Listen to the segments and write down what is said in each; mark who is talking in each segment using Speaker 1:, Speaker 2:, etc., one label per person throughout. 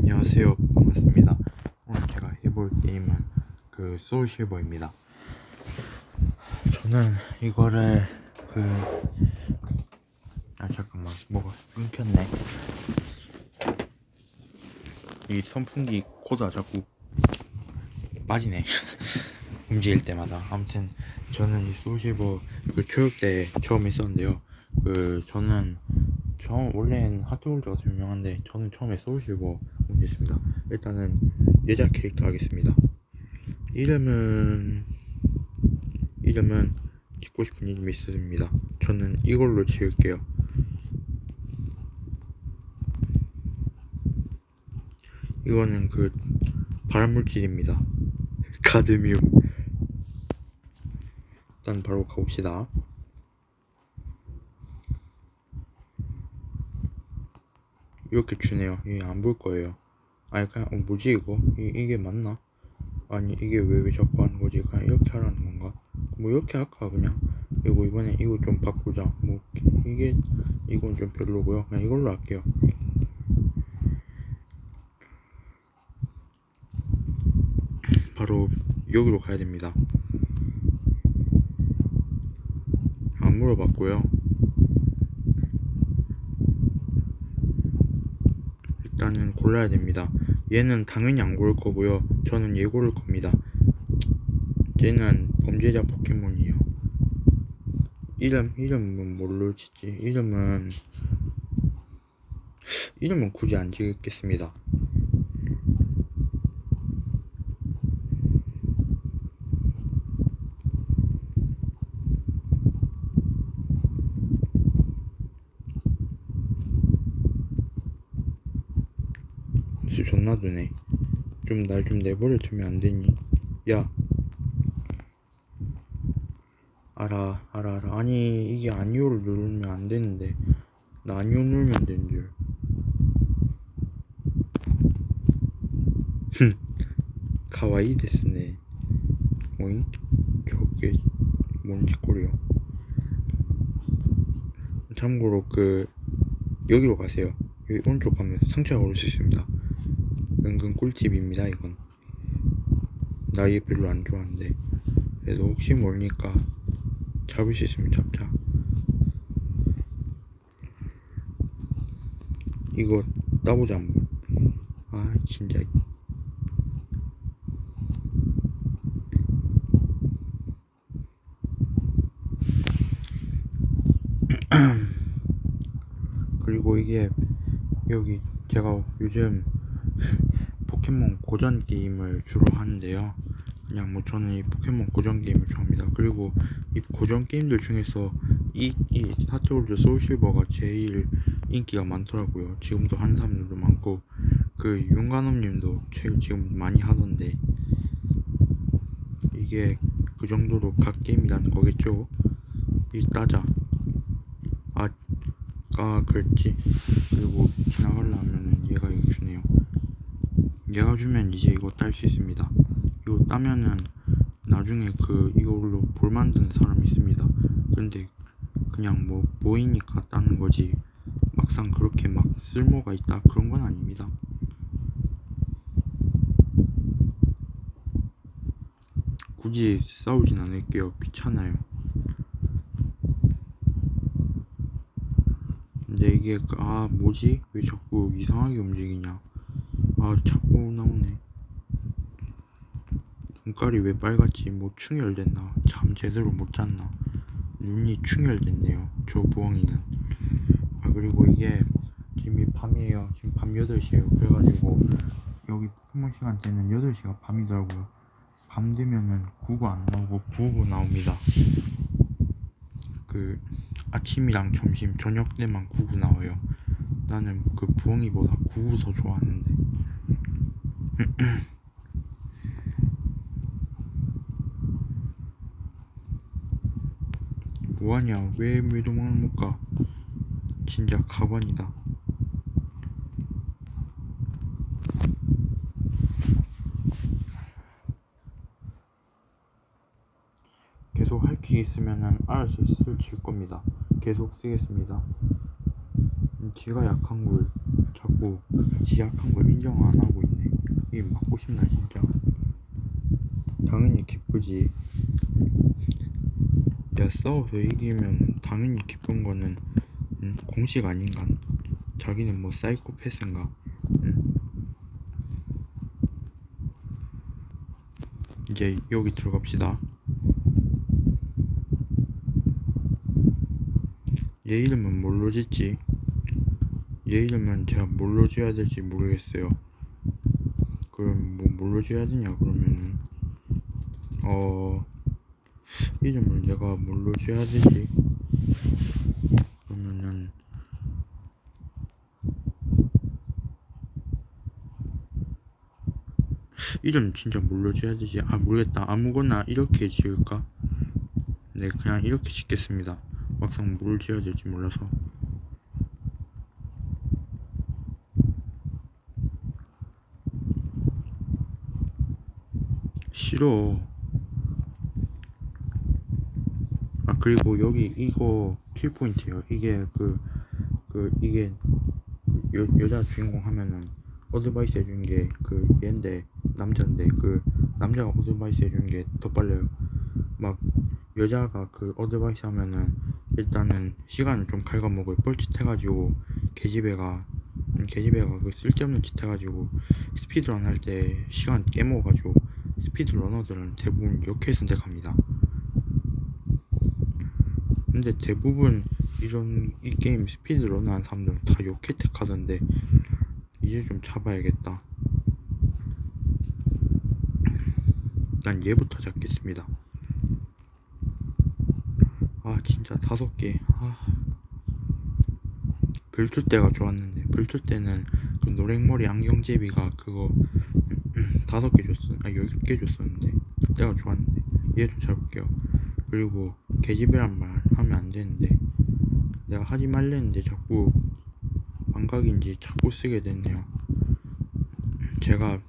Speaker 1: 안녕하세요. 반갑습니다. 오늘 제가 해볼 게임은 그 소울실버입니다. 저는 이거를 그 아 잠깐만. 뭐가 끊겼네. 이 선풍기 코드가 자꾸 빠지네. 움직일 때마다. 아무튼 저는 이 소울실버 그 교육 때 처음 했었는데요. 그 저는 저 원래는 더 유명한데 저는 처음에 소울실버 공개했습니다. 일단은 여자 캐릭터 하겠습니다. 이름은 이름은 짓고 싶은 이름이 있습니다. 저는 이걸로 지을게요. 이거는 그 발암물질입니다. 가드뮴. 일단 바로 가봅시다. 이렇게 주네요. 이게 안볼 거예요. 아니 그냥 어, 뭐지 이거? 이, 이게 맞나? 아니 이게 왜, 왜 자꾸 하는 거지? 그냥 이렇게 하라는 건가? 뭐 이렇게 할까 그냥 이거 이번에 이거 좀 바꾸자. 뭐 이게 이건 좀 별로고요. 그냥 이걸로 할게요. 바로 여기로 가야 됩니다. 안 물어봤고요. 일단은 골라야 됩니다. 얘는 당연히 안 고를 거고요. 저는 얘 고를 겁니다. 얘는 범죄자 포켓몬이에요. 이름 이름은 뭘로 짓지? 이름은 이름은 굳이 안 지겠습니다. 두네. 좀 날 좀 내버려 두면 안 되니? 야. 알아, 알아, 알아. 아니, 이게 아니오를 누르면 안 되는데. 나 아니오 누르면 되는 줄. 흠. 가와이 데스네. 오잉? 저게 뭔 짓거리야. 참고로 그 여기로 가세요. 여기 오른쪽 가면 상처가 오를 수 있습니다. 은근 꿀팁입니다 이건. 나이 별로 안 좋아하는데. 그래도 혹시 모르니까 잡을 수 있으면 잡자. 이거 따보자 한번. 아 진짜. 그리고 이게 여기 제가 요즘 포켓몬 고전 게임을 주로 하는데요. 그냥 뭐 저는 이 포켓몬 고전 게임을 좋아합니다. 그리고 이 고전 게임들 중에서 이, 이 하트월드 소울실버가 제일 인기가 많더라고요. 지금도 하는 사람들도 많고 그 윤관업님도 제일 지금 많이 하던데 이게 그 정도로 각 게임이라는 거겠죠? 이 따자 아, 아 그랬지 그리고 지나가려면은 얘가 주네요. 얘가 주면 이제 이거 딸 수 있습니다. 이거 따면은 나중에 그 이걸로 볼 만드는 사람이 있습니다. 근데 그냥 뭐 보이니까 따는 거지 막상 그렇게 막 쓸모가 있다 그런 건 아닙니다. 굳이 싸우진 않을게요. 귀찮아요. 근데 이게 그- 아 뭐지 왜 자꾸 이상하게 움직이냐 아 자꾸 나오네. 눈깔이 왜 빨갛지? 뭐 충혈됐나? 잠 제대로 못 잤나? 눈이 충혈됐네요 저 부엉이는. 아 그리고 이게 지금 이 밤이에요. 지금 밤 8시에요. 그래가지고 여기 포켓몬 시간대는 8시가 밤이더라고요. 밤 되면은 구구 안 나오고 부구 나옵니다. 그 아침이랑 점심 저녁 때만 구구 나와요. 나는 그 부엉이보다 구구 더 좋아하는데 뭐하냐? 왜, 왜 도망을 못가? 진짜 가관이다. 계속 할 게 있으면은 알아서 쓸 겁니다. 계속 쓰겠습니다. 지가 약한 걸 자꾸 지 약한 걸 인정 안 하고. 이게 맞고 싶나 진짜. 당연히 기쁘지. 내가 싸워서 이기면 당연히 기쁜 거는 음, 공식 아닌가? 자기는 뭐 사이코패스인가? 음. 이제 여기 들어갑시다. 얘 이름은 뭘로 짓지? 얘 이름은 제가 뭘로 지어야 될지 모르겠어요. 그럼 뭐 뭘로 지어야 되냐 그러면은 어 이름을 내가 뭘로 지어야 되지? 그러면은 이름 진짜 뭘로 지어야 되지? 아 모르겠다. 아무거나 이렇게 지을까? 네 그냥 이렇게 짓겠습니다. 막상 뭘 지어야 될지 몰라서. 싫어. 아 그리고 여기 이거 킬 포인트요. 이게 그 그 이게 여, 여자 주인공 하면은 어드바이스 해준 게 그 얘인데 남자인데 그 남자가 어드바이스 해준 게 더 빨라요. 막 여자가 그 어드바이스 하면은 일단은 시간을 좀 갉아먹어요. 뻘짓 해가지고 계집애가 음, 계집애가 그 쓸데없는 짓 해가지고 스피드런 할 때 시간 깨먹어가지고 스피드 러너들은 대부분 이렇게 선택합니다. 근데 대부분 이런 이 게임 스피드 러너 한 사람들은 다 이렇게 택하던데 이제 좀 잡아야겠다. 난 얘부터 잡겠습니다. 아 진짜 다섯 개. 아. 별툴 때가 좋았는데 별툴 때는 그 노랭머리 안경제비가 그거 다섯 개 줬어. 아 여섯 개 줬었는데 그때가 좋았는데 얘도 잡을게요. 그리고 계집애란 말 하면 안 되는데 내가 하지 말랬는데 자꾸 망각인지 자꾸 쓰게 됐네요. 제가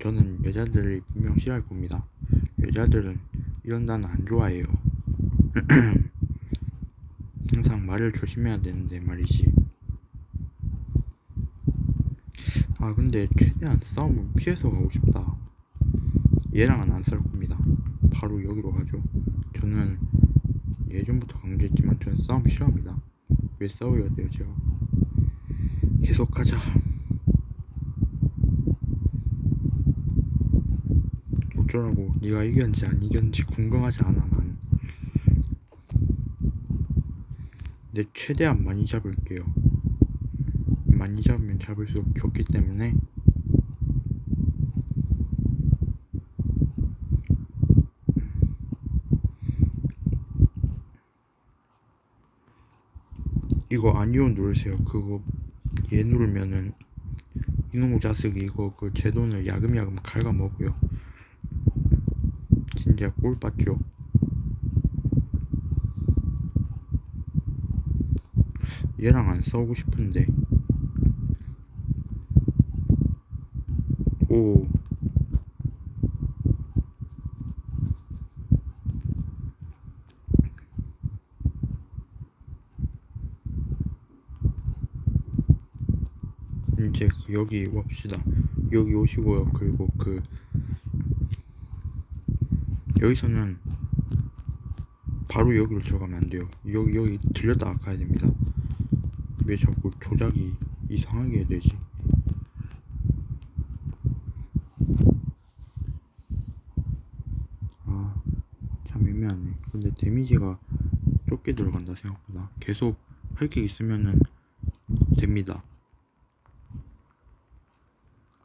Speaker 1: 저는 여자들을 분명 싫어할 겁니다. 여자들은 이런 단어 안 좋아해요. 항상 말을 조심해야 되는데 말이지. 아 근데 최대한 싸움을 피해서 가고 싶다. 얘랑은 안 싸울 겁니다. 바로 여기로 가죠. 저는 예전부터 강조했지만 저는 싸움 싫어합니다. 왜 싸워야 돼요 제가? 계속 가자. 어쩌라고 네가 이겼는지 안 이겼는지 궁금하지 않아 난. 내 최대한 많이 잡을게요. 많이 잡으면 잡을수록 좋기 때문에 이거 아니오 누르세요. 그거 얘 누르면은 이놈의 자식이 이거 그 제 돈을 야금야금 갉아먹어요. 진짜 꼴 봤죠. 얘랑 안 싸우고 싶은데. 오. 이제 그 여기 옵시다. 여기 오시고요. 그리고 그 여기서는 바로 여기로 들어가면 안 돼요. 여기 여기 들렸다 가야 됩니다. 왜 자꾸 조작이 이상하게 되지? 아, 참 애매하네. 데미지가 좁게 들어간다 생각보다. 계속 할 게 있으면은 됩니다.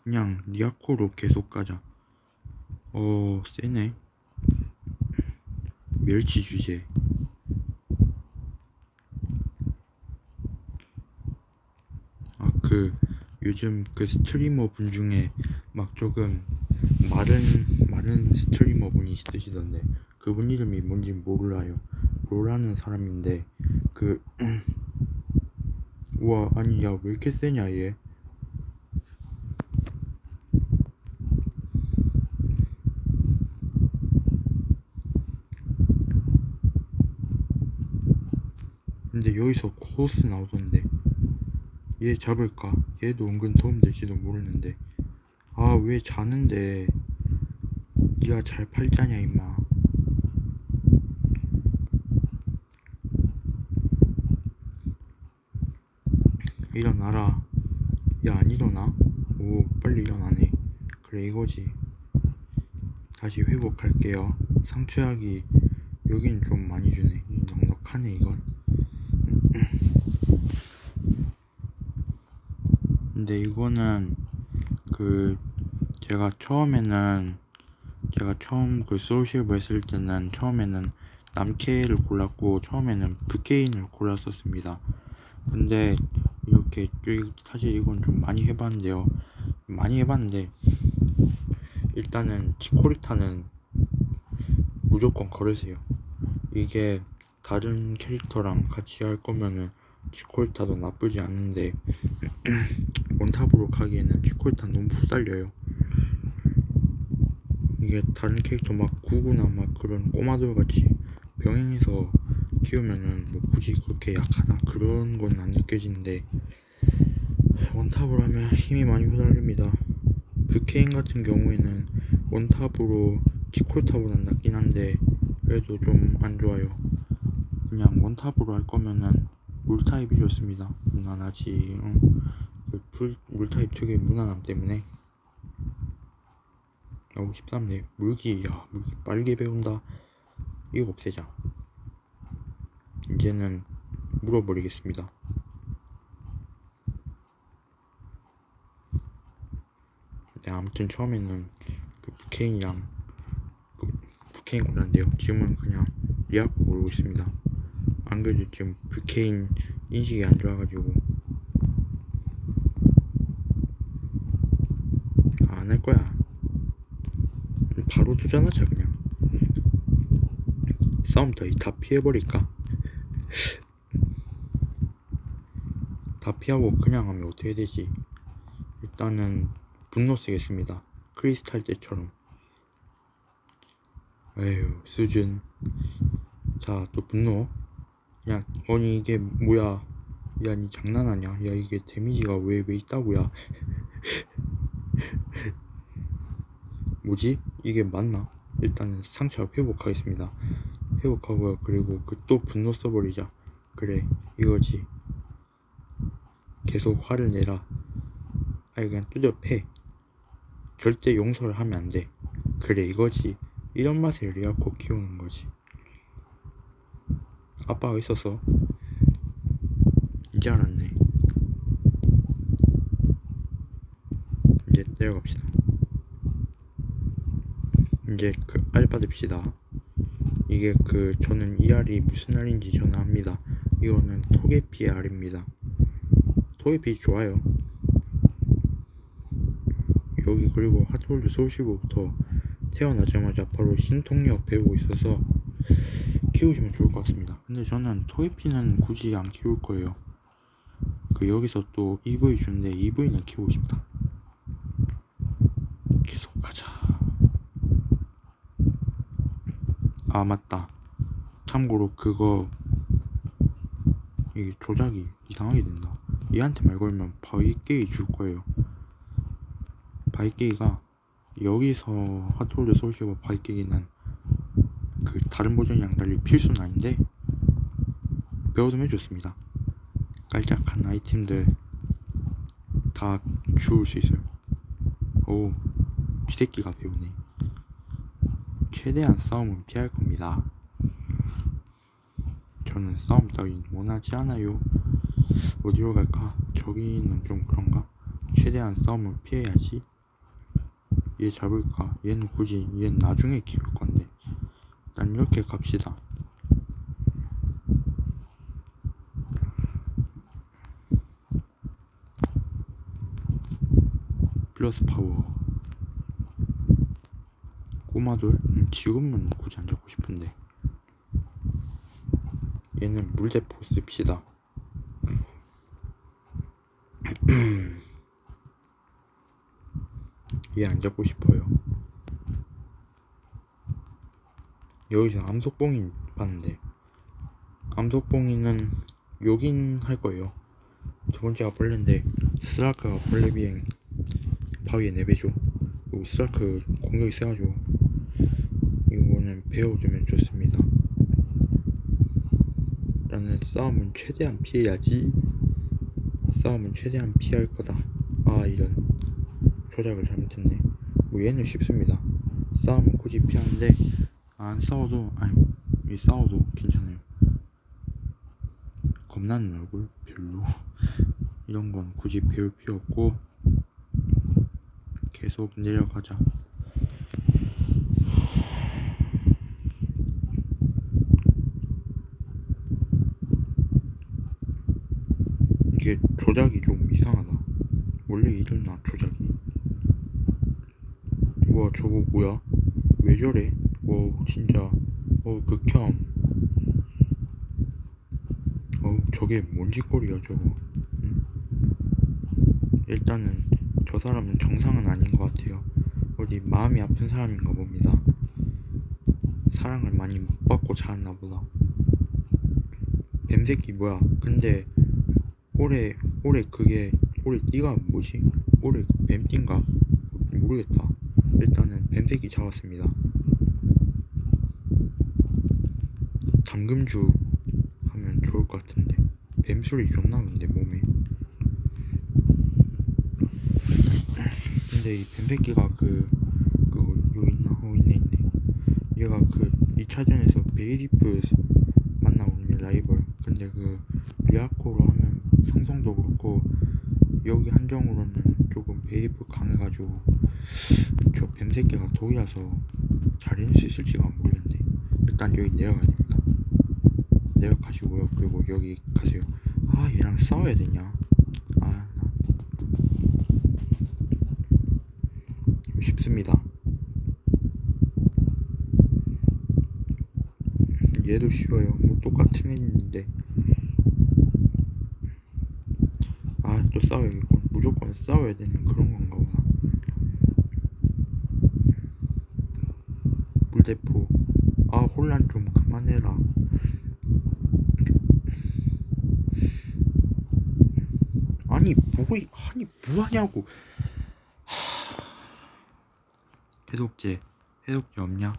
Speaker 1: 그냥 니아코로 계속 가자. 어, 세네. 멸치 주제. 아, 그, 요즘 그 스트리머 분 중에 막 조금 마른, 마른 스트리머 분이 있으시던데, 그분 이름이 뭔지 몰라요. 로라는 사람인데, 그, 우와, 아니, 야, 왜 이렇게 세냐, 얘. 근데 여기서 코스 나오던데 얘 잡을까? 얘도 은근 도움 될지도 모르는데 아 왜 자는데 니가 잘 팔자냐 임마 일어나라. 야 안 일어나? 오 빨리 일어나네. 그래 이거지. 다시 회복할게요. 상처약이 여긴 좀 많이 주네. 이 넉넉하네 이건. 근데 이거는 그 제가 처음에는 제가 처음 그 소울실버 했을 때는 처음에는 남캐를 골랐고 처음에는 브케인을 골랐었습니다. 근데 이렇게 사실 이건 좀 많이 해봤는데요. 많이 해봤는데 일단은 치코리타는 무조건 걸으세요. 이게 다른 캐릭터랑 같이 할 거면은 치코리타도 나쁘지 않은데 원탑으로 가기에는 치코리타 너무 후달려요. 이게 다른 캐릭터 막 구구나 막 그런 꼬마들 같이 병행해서 키우면은 뭐 굳이 그렇게 약하다 그런 건 안 느껴지는데 원탑으로 하면 힘이 많이 후달립니다. 브케인 같은 경우에는 원탑으로 치콜탑보단 낫긴 한데 그래도 좀 안 좋아요. 그냥 원탑으로 할 거면은 물타입이 좋습니다. 무난하지. 응. 그 불, 물타입 특유의 무난함 때문에. 어 13네. 물기 야 물기 빨리 배운다. 이거 없애자. 이제는 물어버리겠습니다 네, 아무튼 처음에는 그 부케인이랑 그 부케인 골랐는데요 지금은 그냥 리아코 고르고 있습니다 안 그래도 지금 부케인 인식이 안 좋아가지고 아, 안할 거야 바로 도전하자 그냥 싸움부터 다 피해버릴까? 다 피하고 그냥 하면 어떻게 되지? 일단은 분노 쓰겠습니다. 크리스탈 때처럼. 에휴, 수준. 자, 또 분노. 야, 아니 이게 뭐야? 야, 니 장난하냐? 야, 이게 데미지가 왜, 왜 있다고야? 뭐지? 이게 맞나? 일단은 상처 회복하겠습니다. 회복하고요. 그리고 그 또 분노 써버리자. 그래, 이거지. 계속 화를 내라. 아니 그냥 뚜져 패. 절대 용서를 하면 안 돼. 그래 이거지. 이런 맛에 리아코 키우는 거지. 아빠가 있어서 이제 알았네. 이제 내려갑시다. 이제 그알 받읍시다. 이게 그 저는 이 알이 무슨 알인지 압니다. 이거는 토게피의 알입니다. 토게피 좋아요. 여기 그리고 핫홀드 소울시부터 태어나자마자 바로 신통력 배우고 있어서 키우시면 좋을 것 같습니다. 근데 저는 토게피는 굳이 안 키울 거예요. 그 여기서 또 EV 주는데 EV는 키우고 싶다. 계속 가자. 아 맞다. 참고로 그거 이게 조작이 이상하게 된다. 얘한테 말 걸면 바위 게이 줄 거예요. 바위게이가 여기서 핫홀드 소시고 바위게이는 그 다른 버전이랑 달리 필수는 아닌데 배워두면 좋습니다. 깔짝한 아이템들 다 주울 수 있어요. 오, 쥐새끼가 배우네. 최대한 싸움은 피할 겁니다. 저는 싸움 따윈 원하지 않아요. 어디로 갈까? 저기는 좀 그런가? 최대한 싸움을 피해야지. 얘 잡을까? 얘는 굳이 얘는 나중에 키울 건데. 난 이렇게 갑시다. 플러스 파워. 꼬마돌? 음, 지금은 굳이 안 잡고 싶은데. 얘는 물대포 씁시다. 얘 안 잡고 싶어요. 여기서 암석봉이 봤는데 암석봉이는 여긴 할 거예요. 두 번째가 벌레인데 스라크가 벌레 비행 바위에 내배죠. 그리고 스라크 공격이 세가지고 이거는 배워주면 좋습니다. 나는 싸움은 최대한 피해야지. 싸움은 최대한 피할 거다. 아 이런 조작을 잘못했네. 뭐 얘는 쉽습니다. 싸움은 굳이 피하는데 안 싸워도 아니 이 싸워도 괜찮아요. 겁나는 얼굴? 별로. 이런 건 굳이 배울 필요 없고 계속 내려가자. 이게 조작이 좀 이상하다. 원래 이랬나 조작이 와 저거 뭐야? 왜 저래? 와 진짜. 어 극혐. 어 저게 뭔 짓거리야 저거? 응? 일단은 저 사람은 정상은 아닌 것 같아요. 어디 마음이 아픈 사람인가 봅니다. 사랑을 많이 못 받고 자랐나 보다. 뱀새끼 뭐야? 근데 올해 올해 그게 올해 띠가 뭐지? 올해 뱀띠인가? 모르겠다 일단은 뱀새끼 잡았습니다. 잠금주 하면 좋을 것 같은데. 뱀술이 좋나 근데 몸에 근데 이 뱀새끼가 그 그거 요 있나? 어 있네 있네. 얘가 그 2차전에서 베이리프 만나거든요 라이벌. 근데 그 리아코로 하면 상성도 그렇고 여기 한정으로는 조금 베이리프 강해가지고 저 뱀새끼가 독이라서 잘 해낼 수 있을지가 모르겠네. 일단 여기 내려가야 됩니다. 내려가시고요. 그리고 여기 가세요. 아 얘랑 싸워야 되냐? 아 나. 쉽습니다. 얘도 쉬워요. 뭐 똑같은 애인데 아 또 싸워야겠군 무조건 싸워야 되는 그런 건가 보다. 물대포. 아 혼란 좀 그만해라. 아니 뭐이 아니 뭐하냐고. 하... 해독제. 해독제 없냐?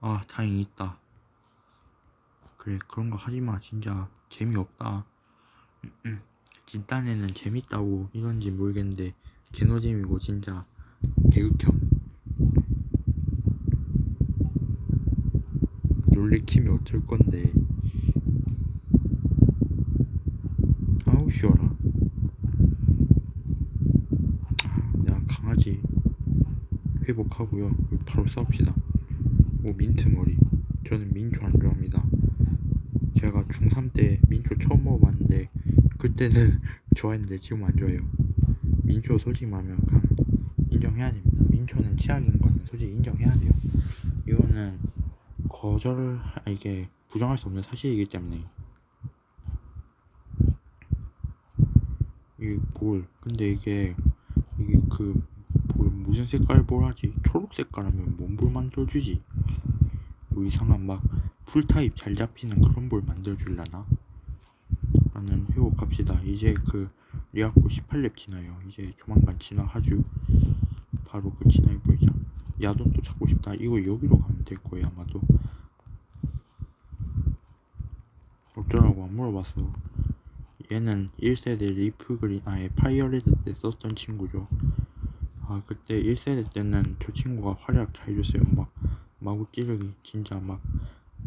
Speaker 1: 아 다행히 있다. 그래 그런 거 하지 마. 진짜 재미없다 뒷단에는 재밌다고 이런지 모르겠는데 개노잼이고 진짜 개극혐. 놀래키면 어쩔 건데. 아우 쉬워라 아, 내가 강아지 회복하고요. 바로 싸웁시다. 오 민트 머리. 저는 민초 안 좋아합니다. 제가 중3 때 민초 처음 먹어봤는데 그때는 좋아했는데 지금 안 좋아해요. 민초 솔직히 말하면 인정해야 됩니다. 민초는 치약인 거는 솔직히 인정해야 돼요. 이거는 거절 아, 이게 부정할 수 없는 사실이기 때문에. 이게 볼. 근데 이게 이게 그 볼 무슨 색깔 볼 하지? 초록 색깔 하면 뭔볼 만들어주지? 뭐 이상한 막 풀타입 잘 잡히는 그런 볼 만들어줄라나 나는 회복합시다. 이제 그 리아코 18렙 지나요. 이제 조만간 지나하죠. 바로 그 지나해 보이자 야돈도 찾고 싶다. 이거 여기로 가면 될 거예요 아마도. 어쩌라고 안 물어봤어 얘는 1세대 리프 그린 아예 파이어레드 때 썼던 친구죠. 아 그때 1세대 때는 저 친구가 활약 잘 해줬어요. 막 마구 찌르기. 진짜 막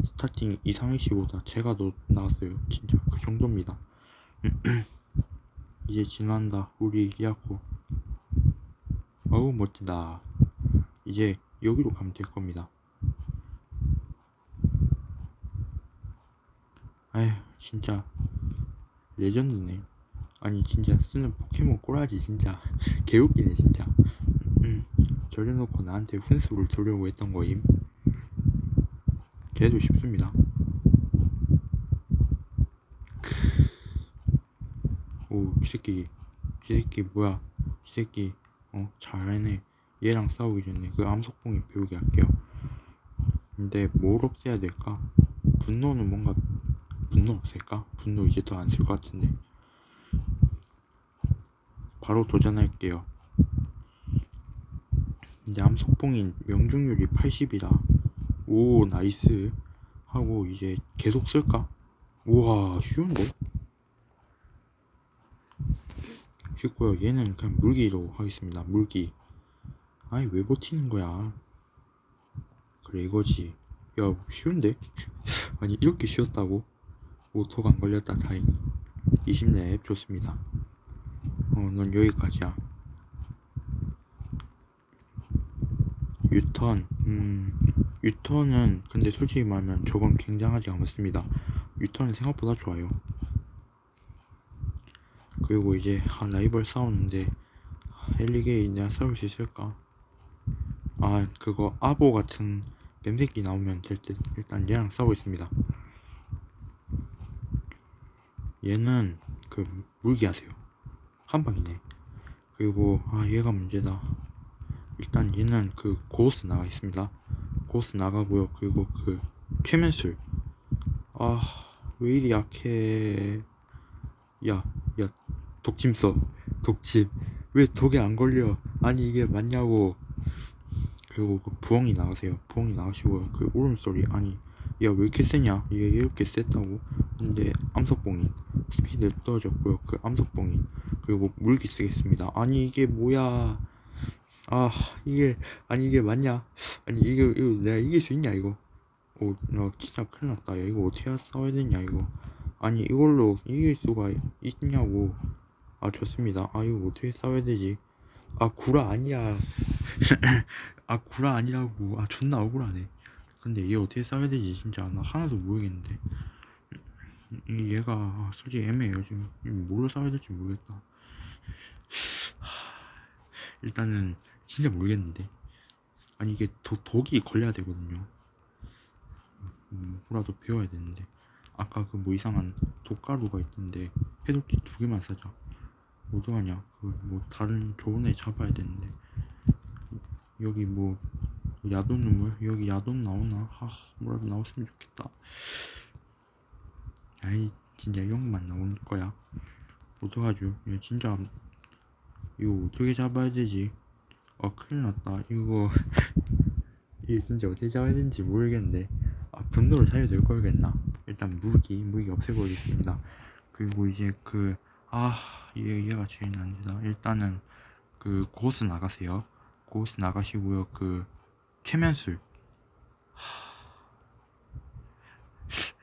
Speaker 1: 스타팅 이상희 씨보다 제가 더 나았어요. 진짜 그 정도입니다. 이제 지난다. 우리 리아코. 어우 멋지다. 이제 여기로 가면 될 겁니다. 아휴 진짜 레전드네. 아니 진짜 쓰는 포켓몬 꼬라지 진짜. 개웃기네 진짜. 음, 저래놓고 나한테 훈수를 두려고 했던 거임 걔도 쉽습니다 오, 이 새끼, 이 새끼 뭐야? 이 새끼, 어, 잘하네. 얘랑 싸우기 전에 그 암석봉이 배우게 할게요. 근데 뭘 없애야 될까? 분노는 뭔가 분노 없앨까? 분노 이제 더 안 쓸 것 같은데. 바로 도전할게요. 이제 암석봉인 명중률이 80이라 오 나이스. 하고 이제 계속 쓸까? 우와 쉬운데? 쉽고요 얘는 그냥 물기로 하겠습니다. 물기. 아니 왜 버티는 거야? 그래 이거지. 야 쉬운데? 아니 이렇게 쉬웠다고? 오토가 안 걸렸다. 다행히. 20렙 좋습니다. 어넌 여기까지야 유턴. 음 유턴은 근데 솔직히 말하면 저건 굉장하지 않습니다. 유턴은 생각보다 좋아요. 그리고 이제 아, 라이벌 싸우는데 헬리게이 내가 싸울 수 있을까? 아 그거 아보 같은 뱀새끼 나오면 될 듯. 일단 얘랑 싸우고 있습니다. 얘는 그 물기 하세요. 한 방이네. 그리고 아 얘가 문제다 일단 얘는 그 고스 나가 있습니다. 고스 나가고요. 그리고 그 최면술. 아 왜 이리 약해. 야 야 독침 써. 독침. 왜 독에 안 걸려? 아니 이게 맞냐고. 그리고 그 부엉이 나가세요. 부엉이 나가시고요. 그 울음소리. 아니 야 왜 이렇게 세냐? 이게 이렇게 셌다고? 근데 암석봉인. 스피드 떨어졌고요. 그 암석봉인. 그리고 물기 쓰겠습니다. 아니 이게 뭐야 아 이게 아니 이게 맞냐 아니 이거 이거 내가 이길 수 있냐 이거 오, 나 진짜 큰일 났다. 야, 이거 어떻게 싸워야 되냐, 이거. 아니, 이걸로 이길 수가 있냐고. 아, 좋습니다. 아, 이거 어떻게 싸워야 되지? 아, 구라 아니야. 아, 구라 아니라고. 아, 존나 억울하네. 근데 얘 어떻게 싸워야 되지, 진짜. 나 하나도 모르겠는데. 이 얘가 아, 솔직히 애매해요, 지금. 뭘로 싸워야 될지 모르겠다. 일단은, 진짜 모르겠는데. 아니, 이게 도, 독이 걸려야 되거든요. 음, 뭐라도 배워야 되는데. 아까 그 뭐 이상한 독가루가 있던데 해독기 두 개만 사자. 어떡하냐. 그 뭐 다른 좋은 애 잡아야 되는데. 여기 뭐 야돈 눈물 여기 야돈 나오나? 하 뭐라도 나왔으면 좋겠다. 아이 진짜 이런만 나올 거야. 어떡하죠? 야 진짜 이거 어떻게 잡아야 되지 아 큰일 났다. 이거 이거 진짜 어떻게 잡아야 되는지 모르겠는데. 아, 분노를 살려줄 걸겠나? 일단 무기 무기 없애버리겠습니다. 그리고 이제 그 아 얘, 얘가 제일 난지다. 일단은 그 고스 나가세요. 고스 나가시고요. 그 최면술. 하...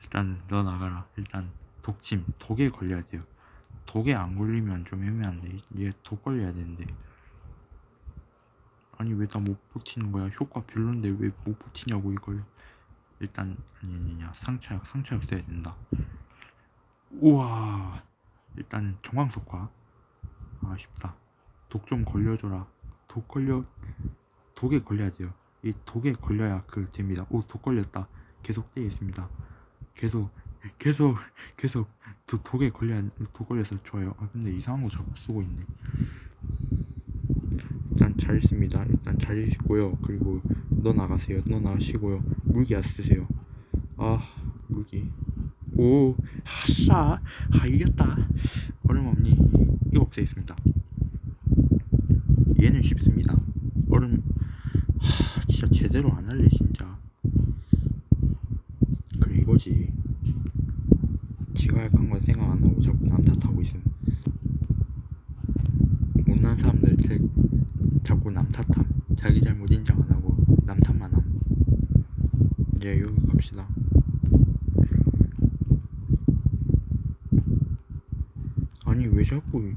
Speaker 1: 일단 너 나가라. 일단 독침. 독에 걸려야 돼요. 독에 안 걸리면 좀 애매한데. 얘 독 걸려야 되는데 아니 왜 나 못 버티는 거야? 효과 별론데 왜 못 버티냐고 이걸. 일단 아니 아니냐 상처약 상처약 써야 된다. 우와. 일단 정황석화 아쉽다. 독 좀 걸려줘라. 독 걸려 독에 걸려야 돼요. 이 독에 걸려야 그 됩니다. 오 독 걸렸다. 계속 되겠습니다. 계속 계속 계속 도, 독에 걸려 독 걸려서 좋아요. 아 근데 이상한 거 자꾸 쓰고 있네 잘 있습니다. 일단 잘 있고요. 그리고 너 나가세요. 너 나가시고요. 물기 안 쓰세요. 아 물기. 오 아싸. 아 이겼다. 얼음 없니? 이거 없애겠습니다. 얘는 쉽습니다. 얼음. 하 진짜 제대로 안 할래 진짜. 그래 이거지. 지가 약한 건 생각 안 하고 자꾸 남 탓하고 있음. 못난 사람들 제, 자꾸 남 탓함. 자기 잘못 인정 안 하고 남 탓만 함. 이제 여기 갑시다. 아니 왜 자꾸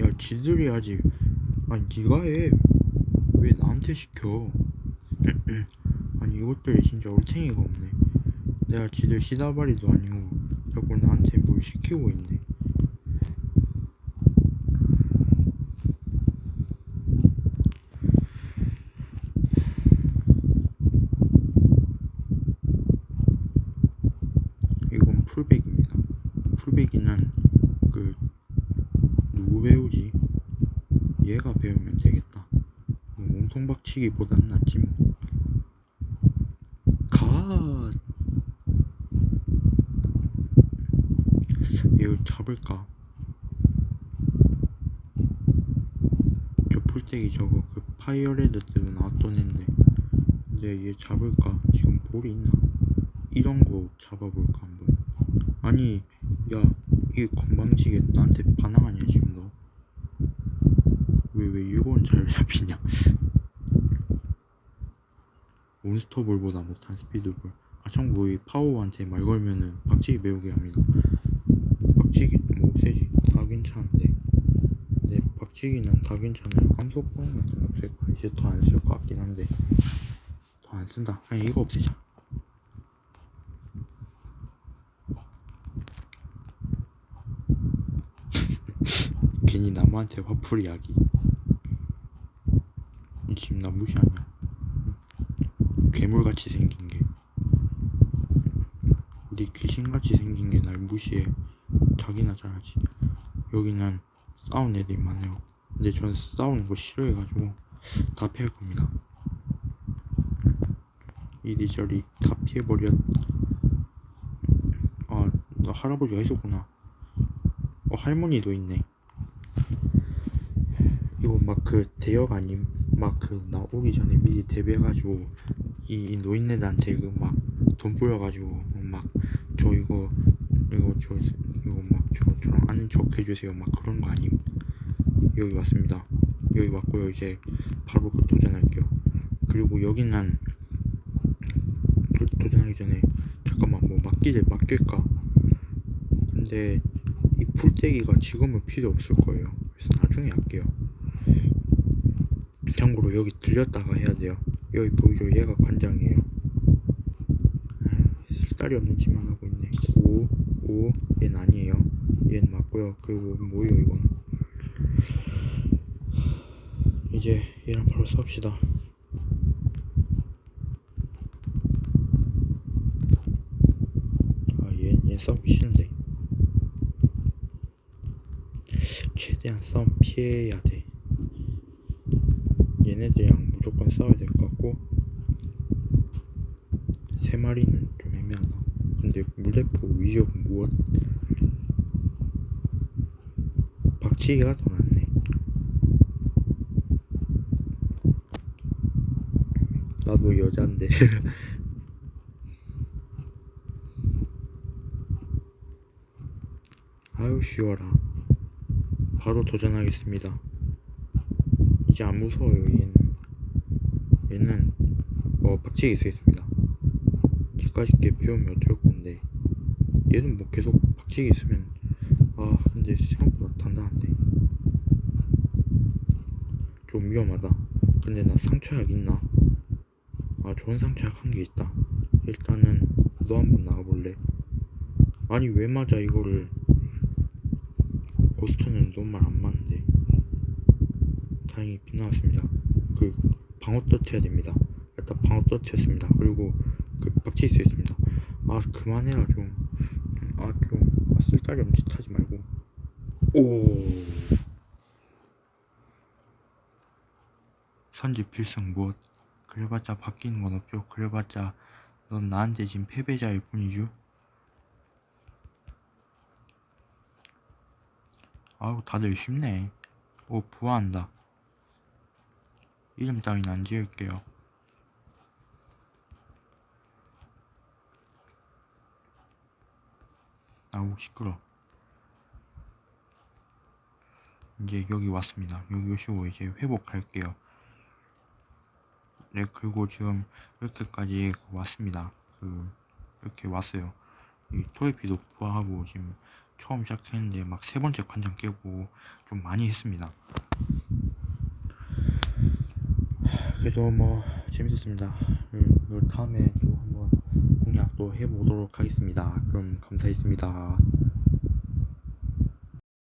Speaker 1: 야 지들이 하지? 아니 니가 해왜 나한테 시켜? 아니 이것들이 진짜 올챙이가 없네. 내가 지들 시다발이도 아니고 자꾸 나한테 뭘 시키고 있네 이건 풀백입니다 풀백이는 그 누구 배우지 얘가 배우면 되겠다 뭐 박치기보단 낫지 뭐 갓! 얘 잡을까? 풀떼기 저거 그 파이어레드 때도 나왔던 앤데 근데 얘 잡을까? 지금 볼이 있나? 이런 거 잡아볼까 한번 아니 야이 건방지게 나한테 반항하냐 지금 너 왜 왜 이건 잘 잡히냐 몬스터볼보다 못한 스피드볼. 아 참고 이 파워한테 말 걸면은 박치기 배우게 합니다. 박치기 뭐 세지? 다 괜찮은데. 근데 박치기는 다 괜찮아요. 감속 보는 같은 거 이제 더 안 쓸 것 같긴 한데. 더 안 쓴다. 그냥 이거 없애자. 괜히 남한테 화풀 이야기. 이 지금 나 무시하냐 괴물같이 생긴 게. 어디 귀신같이 생긴 게 날 무시해. 자기나 잘하지. 여기는 싸운 애들이 많아요. 근데 저는 싸우는 거 싫어해가지고 다 피할 겁니다. 이리저리 다 피해버렸 아나 할아버지가 있었구나. 어 할머니도 있네. 이거 막 그 대역 아님? 막 그 나 오기 전에 미리 대비해가지고 이, 이 노인네들한테 그막돈 뿌려가지고 막 저 이거 이거 저 이거 막 저 저랑 아는 척 해주세요. 막 그런 거 아님? 여기 왔습니다. 여기 왔고요. 이제 바로 그 도전할게요. 그리고 여기는 그 도전하기 전에 잠깐만 뭐 맡기들 맡길까? 근데 이 풀떼기가 지금은 필요 없을 거예요. 그래서 나중에 할게요. 참고로 여기 들렸다가 해야 돼요 여기 보이죠? 얘가 관장이에요. 쓸데리 없는 짓만 하고 있네. 오, 오, 얘는 아니에요. 얘는 맞고요. 그리고 뭐예요 이건? 이제 얘랑 바로 싸웁시다. 아, 얘, 얘 싸우기 싫은데. 최대한 싸움 피해야 돼. 얘네들이랑 무조건 싸워야 될 것 같고 세 마리는 좀 애매하다. 근데 물대포 위협 무엇? 박치기가 더 낫네. 나도 여잔데. 아유 쉬워라. 바로 도전하겠습니다. 이제 안 무서워요 얘는 얘는 어 박치기 쓰겠습니다. 뒤까지 게 배우면 어쩔 건데. 얘는 뭐 계속 박치기 있으면 아 근데 생각보다 단단한데. 좀 위험하다. 근데 나 상처약 있나? 아 좋은 상처약 한 개 있다. 일단은 너 한번 나가볼래? 아니 왜 맞아? 이거를. 고스터는 너무 말안 맞는데. 다행히 비 나왔습니다. 그 터트해야 됩니다. 일단 방어 터트했습니다. 그리고 그 박치기 쓰겠습니다. 아 그만해라 좀 아좀 아, 쓸데리 없는 짓 하지 말고. 오. 선지 필승 무엇? 그래봤자 바뀌는 건 없죠. 그래봤자 넌 나한테 지금 패배자일 뿐이죠. 아우 다들 쉽네. 오 부화한다 이름 따윈 안 지을게요. 아우 시끄러. 이제 여기 왔습니다. 여기 오시고 이제 회복할게요. 네 그리고 지금 이렇게까지 왔습니다. 그 이렇게 왔어요. 이 토레피도 부화하고 지금 처음 시작했는데 막 세 번째 관장 깨고 좀 많이 했습니다. 그래도 뭐 재밌었습니다. 그 다음에 또 한번 공략도 해보도록 하겠습니다. 그럼 감사했습니다.